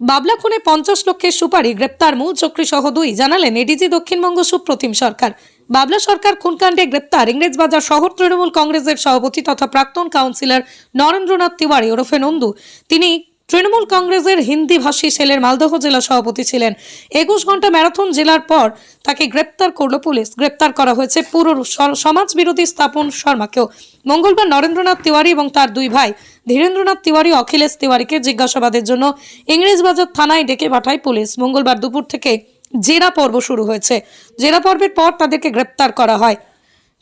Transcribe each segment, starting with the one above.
বাবলা খুনে পঞ্চাশ লক্ষের সুপারি গ্রেপ্তার মূল চক্রী সহ দুই, জানালেন এডিজি দক্ষিণবঙ্গ সুপ্রতিম সরকার। বাবলা সরকার খুনকাণ্ডে গ্রেপ্তার ইংরেজবাজার শহর তৃণমূল কংগ্রেসের সভাপতি তথা প্রাক্তন কাউন্সিলর নরেন্দ্রনাথ তিওয়ারি ওরফে নন্দু। তিনি তৃণমূল কংগ্রেসের হিন্দি ভাষী সেলের মালদহ জেলা সভাপতি ছিলেন। একুশ ঘণ্টা ম্যারাথন জেলার পর তাকে গ্রেপ্তার করল পুলিশ। গ্রেপ্তার করা হয়েছে পুরো সমাজ বিরোধী স্থাপন শর্মাকেও। মঙ্গলবার নরেন্দ্রনাথ তিওয়ারি এবং তার দুই ভাই ধীরেন্দ্রনাথ তিওয়ারি, অখিলেশ তিওয়ারিকে জিজ্ঞাসাবাদের জন্য ইংরেজবাজার থানায় ডেকে পাঠায় পুলিশ। মঙ্গলবার দুপুর থেকে জেরা পর্ব শুরু হয়েছে। জেরা পর্বের পর তাদেরকে গ্রেপ্তার করা হয়।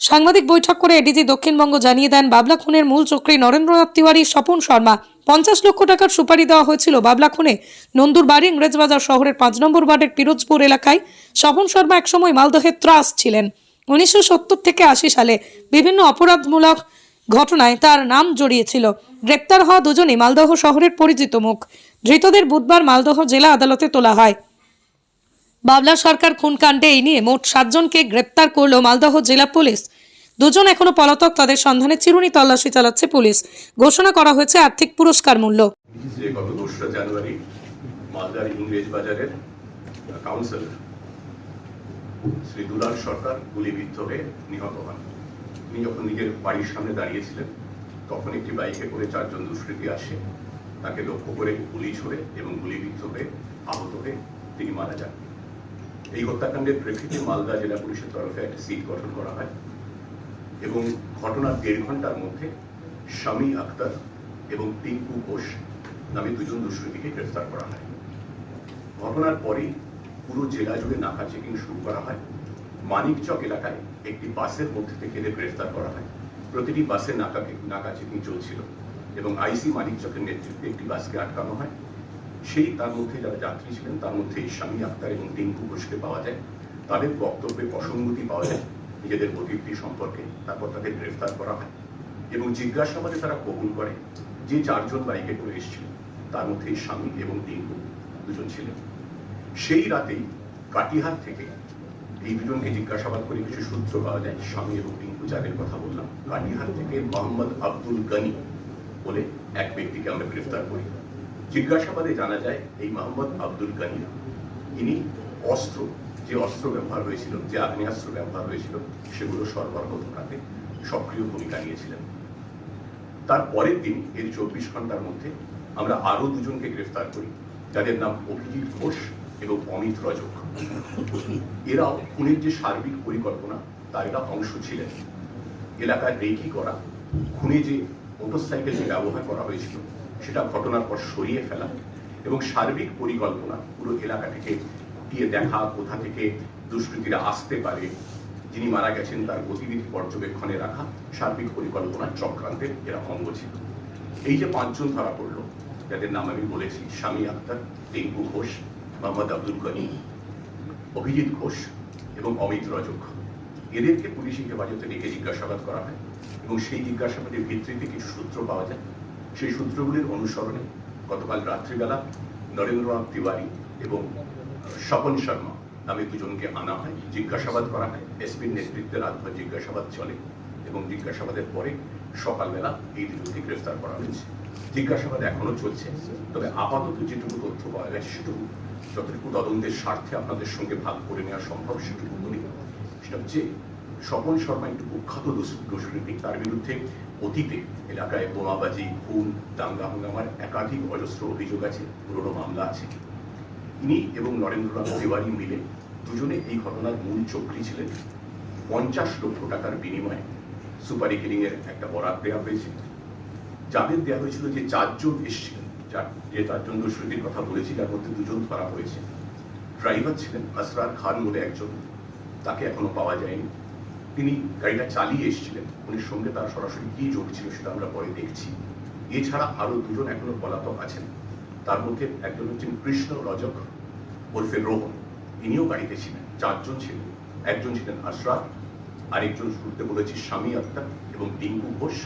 সাংবাদিক বৈঠক করে এডিজি দক্ষিণবঙ্গ জানিয়ে দেন, বাবলা খুনের মূল চক্রী নরেন্দ্রনাথ তিওয়ারি, স্বপন শর্মা। পঞ্চাশ লক্ষ টাকার সুপারি দেওয়া হয়েছিল বাবলা খুনে। নন্দুর বাড়ি ইংরেজবাজার শহরের পাঁচ নম্বর ওয়ার্ডের পিরোজপুর এলাকায় স্বপন শর্মা একসময় মালদহের ত্রাস ছিলেন। উনিশশো সত্তর থেকে আশি সালে বিভিন্ন অপরাধমূলক ঘটনায় তার নাম জড়িয়েছিল। গ্রেপ্তার হওয়া দুজনই মালদহ শহরের পরিচিত মুখ। ধৃতদের বুধবার মালদহ জেলা আদালতে তোলা হয়। বাবলা সরকার খুনকাণ্ডে এই নিয়ে মোট সাতজনকে গ্রেপ্তার করল মালদহ জেলা পুলিশ। দুজন এখনও পলাতক, তাদের সন্ধানে চিরুনি তল্লাশি চালাচ্ছে পুলিশ। ঘোষণা করা হয়েছে আর্থিক পুরস্কার মূল্য। কাউন্সিলর শ্রী দুলাল সরকার গুলিবিদ্ধ হয়ে নিহত হন। তিনি যখন নিজের বাড়ির সামনে দাঁড়িয়েছিলেন, তখন একটি বাইকে করে চারজন দুষ্কৃতী আসে। তাকে লক্ষ্য করে গুলি ছড়ে এবং গুলিবিদ্ধ হয়ে আহত হয়ে তিনি মারা যান। এই হত্যাকাণ্ডের প্রেক্ষিতে মালদা জেলা পুলিশের তরফে একটা সিট গঠন করা হয় এবং ঘটনার দেড় ঘণ্টার মধ্যে স্বামী আক্তার এবং টিঙ্কু ঘোষ নামে দুজন দুষ্কৃতীকে গ্রেফতার করা হয়। ঘটনার পরেই পুরো জেলা জুড়ে নাকা চেকিং শুরু করা হয়। মানিকচক এলাকায় একটি বাসের মধ্যে থেকে এদের গ্রেফতার করা হয়। প্রতিটি বাসে নাকা নাকা চেকিং চলছিল এবং আইসি মানিকচকের নেতৃত্বে একটি বাসকে আটকানো হয়। সেই তার মধ্যে যারা যাত্রী ছিলেন, তার মধ্যে স্বামী আক্তার এবং টিঙ্কু ঘোষকে পাওয়া যায়। তাদের বক্তব্যে অসঙ্গতি পাওয়া যায় নিজেদের অতীতটি সম্পর্কে, তারপর তাদের গ্রেফতার করা হয় এবং জিজ্ঞাসাবাদে তারা কবুল করে যে চারজন বাইকে করে এসেছিল, তার মধ্যে স্বামী এবং টিঙ্কু দুজন ছিলেন। সেই রাতেই কাটিহার থেকে এই দুজনকে জিজ্ঞাসাবাদ করে কিছু সূত্র পাওয়া যায় স্বামী এবং টিঙ্কু যাদের কথা বললাম। কাটিহার থেকে মোহাম্মদ আব্দুল গনি বলে এক ব্যক্তিকে আমরা গ্রেফতার করি। জিজ্ঞাসাবাদে জানা যায়, এই মোহাম্মদ আব্দুল গনি ইনি অস্ত্র, যে অস্ত্র ব্যবহার হয়েছিল, যে আগ্নেয়াস্ত্র ব্যবহার হয়েছিল, সেগুলো সরবরাহ ঢোকাতে সক্রিয় ভূমিকা নিয়েছিলেন। তার পরের দিন, এর চব্বিশ ঘণ্টার মধ্যে, আমরা আরও দুজনকে গ্রেফতার করি, যাদের নাম অভিজিৎ ঘোষ এবং অমিত রজক। এরাও খুনের যে সার্বিক পরিকল্পনা তার এরা অংশ ছিলেন। এলাকায় রেকি করা, খুনে যে মোটরসাইকেল ব্যবহার করা হয়েছিল, সেটা ঘটনার পর সরিয়ে ফেলা এবং সার্বিক পরিকল্পনা পুরো এলাকা থেকে খুঁটিয়ে দেখা, কোথা থেকে দুষ্কৃতীরা আসতে পারে, যিনি মারা গেছেন তার গতিবিধি পর্যবেক্ষণে রাখা, সার্বিক পরিকল্পনার চক্রান্তের এরা অঙ্গ ছিল। এই যে পাঁচজন ধরা পড়ল, যাদের নাম আমি বলেছি, স্বামী আক্তার টেঙ্কু ঘোষ মোহাম্মদ আব্দুল গনি, অভিজিৎ ঘোষ এবং অমিত রজক। এদেরকে পুলিশ হেফাজতে ডেকে জিজ্ঞাসাবাদ করা হয় এবং সেই জিজ্ঞাসাবাদের ভিত্তিতে কিছু সূত্র পাওয়া যায়। সেই সূত্রগুলির অনুসরণে গতকাল রাত্রিবেলা নরেন্দ্রনাথ তিওয়ারি এবং স্বপন শর্মা নামে দুজনকে আনা হয়। জিজ্ঞাসাবাদ করা হয়। এসপির নেতৃত্বে রাতভর জিজ্ঞাসাবাদ চলে এবং জিজ্ঞাসাবাদের পরে সকালবেলা এই দুজনকে গ্রেফতার করা হয়েছে। জিজ্ঞাসাবাদ এখনও চলছে। তবে আপাতত যেটুকু তথ্য পাওয়া গেছে সেটুকু। যতটুকু তদন্তের স্বার্থে আপনাদের সঙ্গে ভাগ করে নেওয়া সম্ভব সেটুকু বলি। সেটা হচ্ছে, স্বপন শর্মা একটু কুখ্যাত দুষ- দুষ্কৃতী তার বিরুদ্ধে অতীতে এলাকায় বোমাবাজি, খুন, দাঙ্গা হাঙ্গামার একাধিক অজস্র অভিযোগ আছে, পুরনো মামলা আছে। ইনি এবং নরেন্দ্রনাথ তিওয়ারি মিলে দুজনে এই ঘটনার মূল চক্রী ছিলেন। পঞ্চাশ লক্ষ টাকার বিনিময়ে সুপারি কিলিং এর একটা বরাদ দেওয়া হয়েছে। যাদের দেওয়া হয়েছিল যে চারজন এসেছিলেন যার যে চারজন দুষ্কৃতির কথা বলেছি যার মধ্যে দুজন ধরা হয়েছে ড্রাইভার ছিলেন আসরার খান বলে একজন। তাকে এখনও পাওয়া যায়নি। তিনি গাড়িটা চালিয়ে এসেছিলেন। উনির সঙ্গে তার সরাসরি কি যোগ ছিল সেটা আমরা পরে দেখছি। এছাড়া আরও দুজন এখনও পলাতক আছেন। তার মধ্যে একজন হচ্ছেন কৃষ্ণ রজক ওরফে রোহন। ইনিও গাড়িতে ছিলেন। চারজন ছিলেন। একজন ছিলেন আশরাফ আরেকজন শুরুতে বলেছি স্বামী আক্তার এবং টিঙ্কু ঘোষ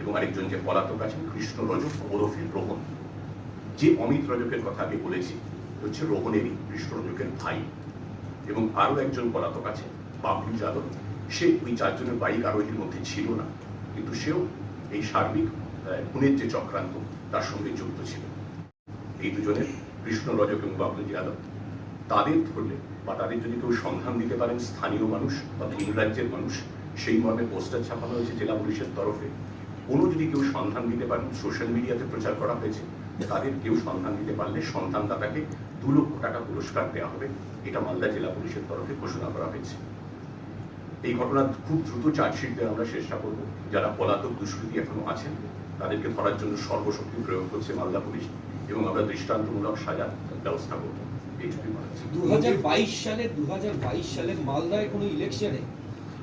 এবং আরেকজন যে পলাতক আছেন কৃষ্ণ রজক ওরফে রোহন। যে অমিত রজকের কথা আমি বলেছি হচ্ছে রোহনেরই কৃষ্ণ রজকের ভাই। এবং আরও একজন পলাতক আছে বাবলু যাদব। সে ওই চারজনের বাইক আরোহীর মধ্যে ছিল না, কিন্তু সেও এই সার্বিক খুনের যে চক্রান্ত, তার সঙ্গে যুক্ত ছিল। এই দুজনের কৃষ্ণ রজক এবং বাবলু যাদব, তাদের ধরলে বা তাদের যদি কেউ সন্ধান দিতে পারেন স্থানীয় মানুষ বা ভিন রাজ্যের মানুষ, সেই মর্মে পোস্টার ছাপানো হয়েছে জেলা পুলিশের তরফে। কোনো যদি কেউ সন্ধান দিতে পারেন, সোশ্যাল মিডিয়াতে প্রচার করা হয়েছে তাদের কেউ সন্ধান দিতে পারলে সন্ধানদাতাকে দু লক্ষ টাকা পুরস্কার দেওয়া হবে। এটা মালদা জেলা পুলিশের তরফে ঘোষণা করা হয়েছে। এই ঘটনার খুব দ্রুত চার্জশিট দেওয়ার আমরা চেষ্টা করব। যারা পলাতক দুষ্কৃতী এখনও আছেন, তাদেরকে ধরার জন্য সর্বশক্তি প্রয়োগ করছে মালদা পুলিশ এবং আমরা দৃষ্টান্তমূলক সাজার ব্যবস্থা করব। এইটুকুই বলা যাচ্ছে। দু সালে দু সালে মালদায় কোনো ইলেকশনে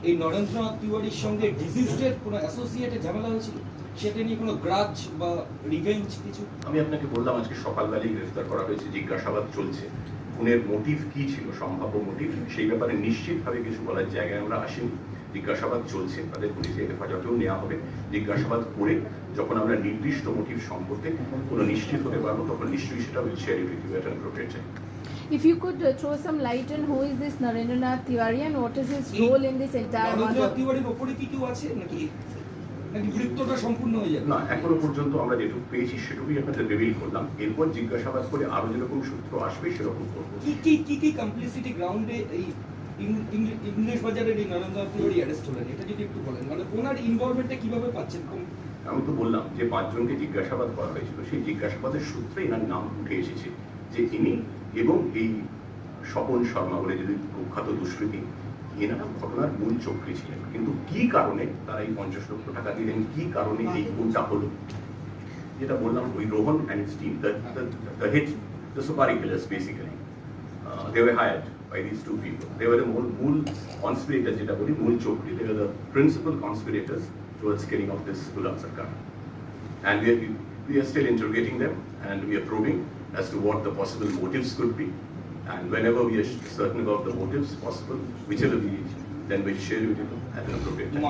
এই নরেন্দ্রনাথ তিওয়ারির সঙ্গে ডিজিজের কোনো অ্যাসোসিয়েটে ঝামেলা হয়েছিল? সেটা নিয়ে কোনো গ্রাজ বা রিভেঞ্জ কিছু? আমি আপনাকে বললাম আজকে সকালবেলায় গ্রেফতার করা হয়েছে জিজ্ঞাসাবাদ চলছে। খুনের মোটিভ কি ছিল সম্ভাব্য মোটিভ সেই ব্যাপারে নিশ্চিতভাবে কিছু বলার জায়গায় আমরা আসিনি। জিজ্ঞাসাবাদ চলছে তাদের পুলিশে হেফাজতেও নেওয়া হবে। জিজ্ঞাসাবাদ করে যখন আমরা নির্দিষ্ট মোটিভ সম্পর্কে কোনো নিশ্চিত হতে পারব তখন নিশ্চয়ই সেটা will share with you time. If you could uh, throw some light on who is this Narendranath Tiwari and what is his role in this entire murder? তিওয়ারির ওপরে বৃত্তটা সম্পূর্ণ হয়ে যাবে? না এখনও পর্যন্ত আমরা যেটুকু পেয়েছি সেটুকুই আপনাদের রিভিল করলাম। এরপর জিজ্ঞাসাবাদ করে আরও যেরকম সূত্র আসবে সেরকম করব। কি কি কি কি কমপ্লিসিটি গ্রাউন্ডে এই ইংলিশ বাজারের এই নরেন্দ্রনাথ তিওয়ারি অ্যারেস্ট হলেন এটা যদি একটু বলেন। মানে ওনার ইনভলভমেন্টটা কীভাবে পাচ্ছেন? আমি তো বললাম যে পাঁচজনকে জিজ্ঞাসাবাদ করা হয়েছিল। সেই জিজ্ঞাসাবাদের সূত্রে এনার নাম উঠে এসেছে যে ইনি এবং এই স্বপন শর্মা বলে যদি কুখ্যাত দুষ্কৃতী এনারা ঘটনার মূল চক্রী ছিলেন কিন্তু কি কারণে তারা এই পঞ্চাশ লক্ষ টাকা দিলেন কি কারণে এই খুনটা হলো যেটা বললাম ওই Rohan and team the hit the supari killers basically they were hired by these two people. They were the মূল মূল conspirators যেটা বলি মূল চক্রী they were the principal conspirators towards killing of this Gulab Sarkar. And we are, we are still interrogating them and we are probing as to what the possible motives could be. And whenever we are certain about the motives possible, whichever we then we'll share with you at an appropriate time.